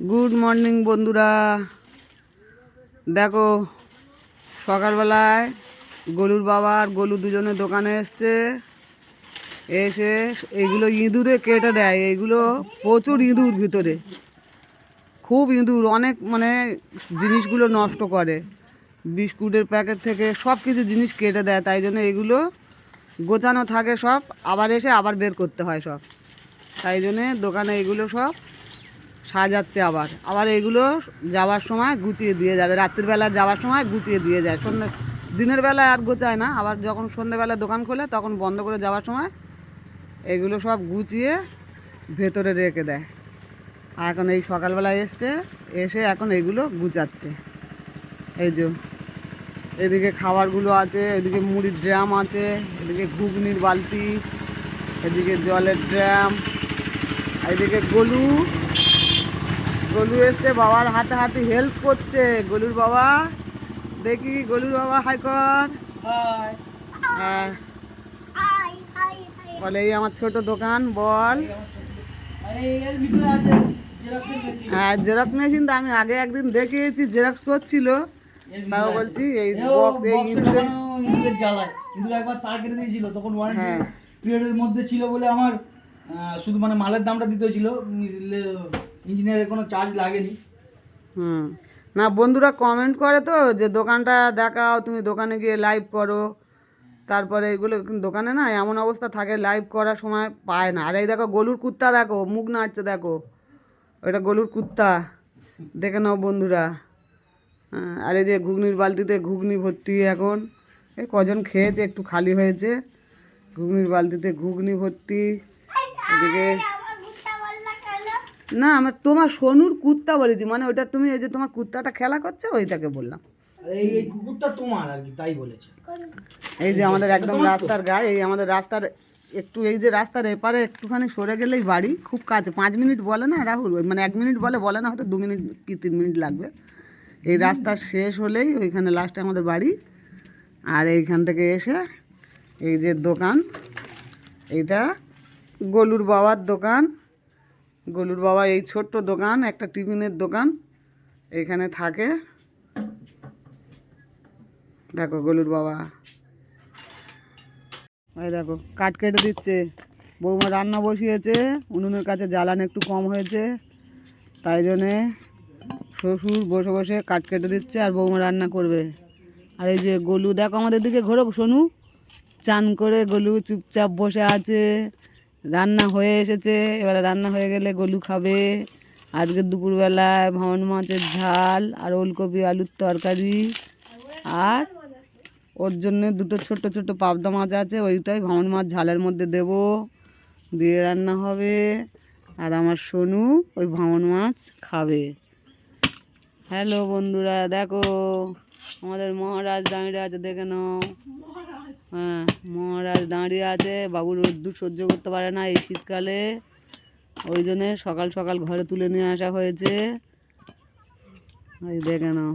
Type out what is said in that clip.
Good morning বন্ধুরা। দেখো, সকালবেলায় গলুর বাবা আর গলু দুজনে দোকানে এসছে। এসে এইগুলো ইঁদুরে কেটে দেয়। এইগুলো প্রচুর ইঁদুর ভিতরে। খুব ইঁদুর, অনেক মানে জিনিসগুলো নষ্ট করে। বিস্কুটের প্যাকেট থেকে সব কিছু জিনিস কেটে দেয়। তাই জন্য এগুলো গোছানো থাকে সব। আবার এসে আবার বের করতে হয় সব। তাই জন্যে দোকানে এগুলো সব সাজাচ্ছে আবার। আবার এগুলো যাওয়ার সময় গুছিয়ে দিয়ে যাবে। রাত্রিবেলা যাওয়ার সময় গুছিয়ে দিয়ে যায়। সন্ধ্যে দিনের বেলায় আর গোছায় না। আবার যখন সন্ধ্যেবেলা দোকান খোলে, তখন বন্ধ করে যাওয়ার সময় এগুলো সব গুছিয়ে ভেতরে রেখে দেয়। আর এখন এই সকালবেলায় এসছে, এসে এখন এগুলো গুছাচ্ছে। এই যে, এদিকে খাবারগুলো আছে, এদিকে মুড়ির ড্রাম আছে, এদিকে ঘুগনির বালতি, এদিকে জলের ড্রাম এদিকে গলু। গলু এসছে বাবার হাতে হাতে হেল্প করছে। গলুর বাবা দেখি গলুর বাবা হাই কর। হ্যাঁ। বলে এই আমার ছোট দোকান বল। হ্যাঁ জেরক্স মেশিন তো আমি আগে একদিন দেখিয়েছি জেরক্স করছিল। তাও বলছি এই বক্স এই ইঁদুরের জ্বালায়। ইঁদুর একবার তার কেটে দিয়েছিল তখন ওয়ারেন্টি হ্যাঁ। পিরিয়ডের মধ্যে ছিল বলে আমার শুধু মানে মালের দামটা দিতে হয়েছিল ইঞ্জিনিয়ারের কোনো চার্জ লাগেনি। হুম। না, বন্ধুরা কমেন্ট করে তো যে দোকানটা দেখাও, তুমি দোকানে গিয়ে লাইভ করো। তারপরে এগুলো দোকানে না এমন অবস্থা থাকে লাইভ করার সময় পায় না। আর এই দেখো গলুর কুত্তা দেখো, মুখ নাড়ছে দেখো। ওটা গলুর কুত্তা। দেখে নাও বন্ধুরা। আর এই যে ঘুগনির বালতিতে ঘুগনি ভর্তি এখন। এই কজন খেয়েছে, একটু খালি হয়েছে। ঘুগনির বালতিতে ঘুগনি ভর্তি। এদিকে না আমার তোমার সোনুর কুত্তা বলেছি মানে ওটা তুমি এই যে তোমার কুত্তাটা খেলা করছে ওইটাকে বললাম। এই এই কুকুরটা তোমার আর কি তাই বলেছে। এই যে আমাদের একদম রাস্তার গায়ে এই আমাদের রাস্তার একটু এই যে রাস্তার এপারে একটুখানি সরে গেলেই বাড়ি খুব কাছে। পাঁচ মিনিট বলে না রাহুল? ওই মানে এক মিনিট বলে বলে না হয়তো দু মিনিট কি তিন মিনিট লাগবে। এই রাস্তা শেষ হলেই ওইখানে লাস্টে আমাদের বাড়ি। আর এইখান থেকে এসে এই যে দোকান এইটা গলুর বাবার দোকান। গলুর বাবা, এই ছোট্ট দোকান, একটা টিফিনের দোকান এইখানে থাকে। দেখো গলুর বাবা। এই দেখো, কাঠ কেটে দিচ্ছে। বৌমা রান্না বসিয়েছে, উনুনের কাছে জ্বালান একটু কম হয়েছে। তাই জন্যে শ্বশুর বসে বসে কাঠ কেটে দিচ্ছে আর বৌমা রান্না করবে। আর এই যে গলু, দেখো আমাদের দিকে ঘোরো শোনু চান করে গলু চুপচাপ বসে আছে। রান্না হয়ে এসেছে। এবারে রান্না হয়ে গেলে গলু খাবে। আজকে দুপুরবেলায় ভাঙন মাছের ঝাল আর ওলকপি আলুর তরকারি। আর ওর জন্য দুটো ছোট ছোট পাবদা মাছ আছে, ওইটাই ভাঙন মাছ ঝালের মধ্যে দেব। দিয়ে রান্না হবে। আর আমার সোনু ওই ভাঙন মাছ খাবে। হ্যালো বন্ধুরা, দেখো। আমাদের মহারাজ দাঁড়িয়ে আছে দেখে নাও। হ্যাঁ মহারাজ দাঁড়িয়ে আছে বাবু রোদ্দুর সহ্য করতে পারে না এই শীতকালে। ওই জন্যে সকাল সকাল ঘরে তুলে নিয়ে আসা হয়েছে। ওই দেখে নাও।